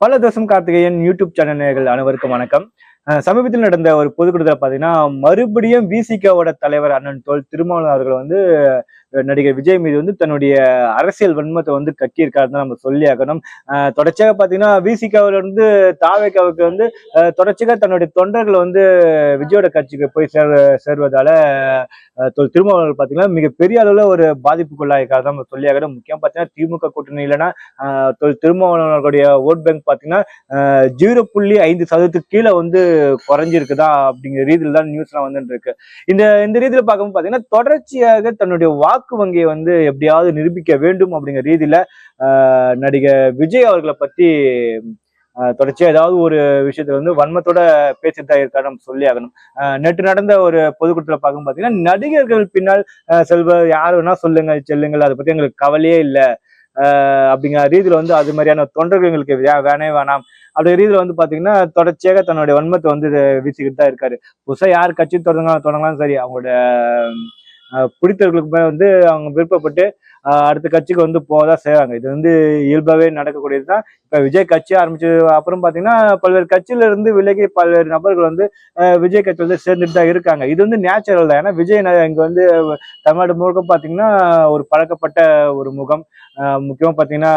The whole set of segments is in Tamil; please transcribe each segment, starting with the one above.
பல தோசம் கார்த்திகேயன் யூடியூப் சேனல் நேயர்கள் அனைவருக்கும் வணக்கம். அஹ் சமீபத்தில் நடந்த ஒரு பொதுக்கூட்டத்தில் பார்த்தீங்கன்னா மறுபடியும் விசிகாவோட தலைவர் அண்ணன் தோல் திருமாவளவன் அவர்கள் வந்து நடிகர் விஜய் மீது வந்து தன்னுடைய அரசியல் வன்மத்தை வந்து கட்டியிருக்காருன்னு நம்ம சொல்லி ஆகணும் தொடர்ச்சியாக பார்த்தீங்கன்னா விசிகாவில் வந்து தாவேக்காவுக்கு வந்து தொடர்ச்சியாக தன்னுடைய தொண்டர்கள் வந்து விஜயோட கட்சிக்கு போய் சேர் சேர்வதால அஹ் தொல் பார்த்தீங்கன்னா மிகப்பெரிய அளவில் ஒரு பாதிப்புக்குள்ளாயிருக்காரு நம்ம சொல்லி ஆகணும் முக்கியம் பார்த்தீங்கன்னா திமுக கூட்டணி இல்லைன்னா தொல் திருமாவளவர்களுடைய ஓட் பேங்க் பார்த்தீங்கன்னா ஜீரோ புள்ளி ஐந்து சதவீதத்துக்கு கீழே வந்து குறைஞ்சிருக்குதா அப்படிங்கிற ரீதியில் தான் நியூஸ்லாம் வந்துட்டு இருக்கு இந்த இந்த ரீதியில் பார்க்கும்போது பார்த்தீங்கன்னா தொடர்ச்சியாக தன்னுடைய வாக்கு வங்கியை வந்து எப்படியாவது நிரூபிக்க வேண்டும் அப்படிங்கிற ரீதியில ஆஹ் நடிகர் விஜய் அவர்களை பத்தி தொடர்ச்சியா ஏதாவது ஒரு விஷயத்துல வந்து வன்மத்தோட பேசிட்டு தான் இருக்காரு நம்ம சொல்லி ஆகணும். ஆஹ் நேற்று நடந்த ஒரு பொதுக்கூட்டத்தில் பார்க்கும் பாத்தீங்கன்னா நடிகர்கள் பின்னால் ஆஹ் செல்வ யார் வேணா சொல்லுங்க செல்லுங்கள் அதை பத்தி எங்களுக்கு கவலையே இல்லை. ஆஹ் அப்படிங்கிற ரீதியில வந்து அது மாதிரியான தொண்டர்கள் எங்களுக்கு வேணே வேணாம். அப்படி ரீதியில வந்து பாத்தீங்கன்னா தொடர்ச்சியாக தன்னுடைய வன்மத்தை வந்து வீசிக்கிட்டு தான் இருக்காரு. புதுசா யார் கட்சி தொடங்க தொடங்கலாம் சரி அவங்களோட பிடித்தவர்களுக்கு வந்து அவங்க விருப்பப்பட்டு அடுத்த கட்சிக்கு வந்து போகதான் செய்வாங்க இது வந்து இயல்பாகவே நடக்கக்கூடியது தான் இப்போ விஜய் கட்சி ஆரம்பிச்சது அப்புறம் பார்த்தீங்கன்னா பல்வேறு கட்சியில இருந்து விலகி பல்வேறு நபர்கள் வந்து விஜய் கட்சி வந்து சேர்ந்துட்டு தான் இருக்காங்க. இது வந்து நேச்சுரல் தான். ஏன்னா விஜய் இங்கே வந்து தமிழ்நாடு முழுக்க பார்த்தீங்கன்னா ஒரு பழக்கப்பட்ட ஒரு முகம். முக்கியமாக பார்த்தீங்கன்னா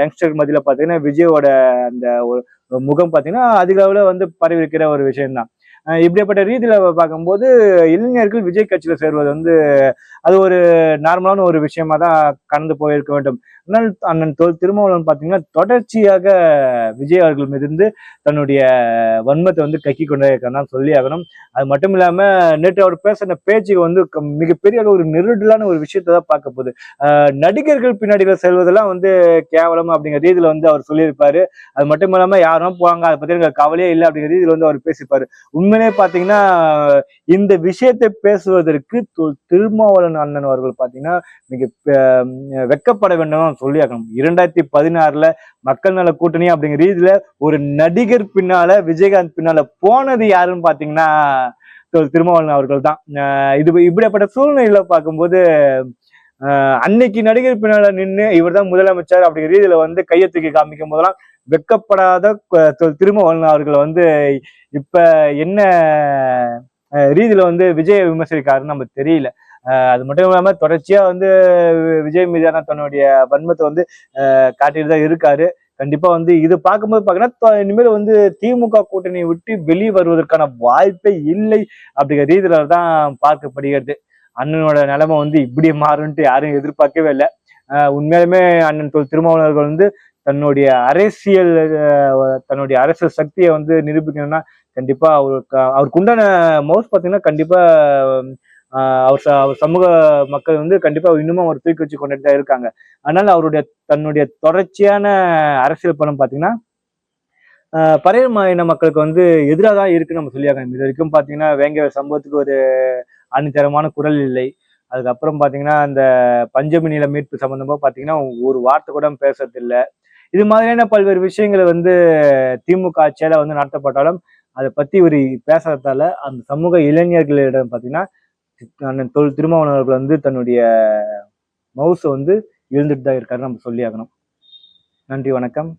யங்ஸ்டர் மதியில் பார்த்தீங்கன்னா விஜயோட அந்த ஒரு முகம் பார்த்தீங்கன்னா அதிக அளவில் வந்து பரவி இருக்கிற ஒரு விஷயம்தான். இப்படிப்பட்ட ரீதியில பார்க்கும்போது இளைஞர்கள் விஜய் கட்சியில் சேர்வது வந்து அது ஒரு நார்மலான ஒரு விஷயமா தான் கடந்து போயிருக்க வேண்டும். ஆனால் அண்ணன் தோல் திருமாவளவன் பார்த்தீங்கன்னா தொடர்ச்சியாக விஜய் அவர்கள் மீதிருந்து தன்னுடைய வன்மத்தை வந்து கக்கி கொண்டே இருக்கான்னு சொல்லி ஆகணும். அது மட்டும் இல்லாம நேற்று அவர் பேசின பேச்சுக்கு வந்து மிகப்பெரிய ஒரு நெருடலான ஒரு விஷயத்தை தான் பார்க்க போகுது. நடிகர்கள் பின்னாடி செல்வதெல்லாம் வந்து கேவலம் அப்படிங்கிற ரீதியில வந்து அவர் சொல்லியிருப்பாரு. அது மட்டும் இல்லாம யாரும் போவாங்க அதை பத்தி எனக்கு கவலையே இல்லை அப்படிங்கிற ரீதியில் வந்து அவர் பேசியிருப்பாரு உண்மையிலே பாத்தீங்கன்னா இந்த விஷயத்தை பேசுவதற்கு து- திருமாவளவன் அண்ணன் அவர்கள் பாத்தீங்கன்னா மிக வெக்கப்பட வெட்கப்பட வேண்டும் சொல்லி ஆகணும் இரண்டாயிரத்தி பதினாறுல மக்கள் நல கூட்டணி அப்படிங்கிற ரீதியில ஒரு நடிகர் பின்னால விஜயகாந்த் பின்னால போனது யாருன்னு பாத்தீங்கன்னா திரு- திருமாவளவன் அவர்கள் தான். இது இப்படிப்பட்ட சூழ்நிலையில பார்க்கும்போது அன்னைக்கு நடிகர் பின்னால நின்று இவர் தான் முதலமைச்சர் அப்படிங்கிற ரீதியில வந்து கையை தூக்கி காமிக்கும் போதெல்லாம் வெட்கப்படாத கு- திருமாவளவன் அவர்கள் வந்து இப்ப என்ன ரீதியில வந்து விஜய விமர்சிக்காருன்னு நமக்கு தெரியல. அது மட்டும் இல்லாமல் தொடர்ச்சியாக வந்து விஜய் மீதான தன்னுடைய வன்மத்தை வந்து காட்டிட்டு தான் இருக்காரு. கண்டிப்பாக வந்து இது பார்க்கும்போது பார்த்தீங்கன்னா இனிமேல் வந்து திமுக கூட்டணியை விட்டு வெளியே வருவதற்கான வாய்ப்பே இல்லை அப்படிங்கிற ரீதியில தான் பார்க்கப்படுகிறது. அண்ணனோட நிலைமை வந்து இப்படி மாறும்ட்டு யாரும் எதிர்பார்க்கவே இல்லை. உண்மையாலுமே அண்ணன் தொல் திருமாவளவர்கள் வந்து தன்னுடைய அரசியல் தன்னுடைய அரசியல் சக்தியை வந்து நிரூபிக்கணும்னா கண்டிப்பா அவருக்கு அவருக்கு உண்டான மவுஸ் பார்த்தீங்கன்னா கண்டிப்பா அவர் ச- அவர் சமூக மக்கள் வந்து கண்டிப்பா இன்னமும் அவர் தூக்கி வச்சு கொண்டுட்டு தான் இருக்காங்க. அதனால அவருடைய தன்னுடைய தொடர்ச்சியான அரசியல் பணம் பார்த்தீங்கன்னா ஆஹ் பறையர் மாநில மக்களுக்கு வந்து எதிராக தான் இருக்குன்னு நம்ம சொல்லியாங்க இது வரைக்கும் பார்த்தீங்கன்னா வேங்க சம்பவத்துக்கு ஒரு அணித்தரமான குரல் இல்லை. அதுக்கப்புறம் பார்த்தீங்கன்னா அந்த பஞ்சமி நில மீட்பு சம்பந்தமா பார்த்தீங்கன்னா ஒரு வார்த்தை கூட பேசுறதில்லை. இது மாதிரியான பல்வேறு விஷயங்களை வந்து திமுக ஆட்சியால வந்து நடத்தப்பட்டாலும் அதை பத்தி ஒரு பேசுறதால அந்த சமூக இளைஞர்களிடம் பார்த்தீங்கன்னா அண்ணன் தொல் திருமாவளவன் அவர்கள் வந்து தன்னுடைய மவுஸை வந்து இழந்துட்டு தான் இருக்காரு நம்ம சொல்லி ஆகணும் நன்றி வணக்கம்.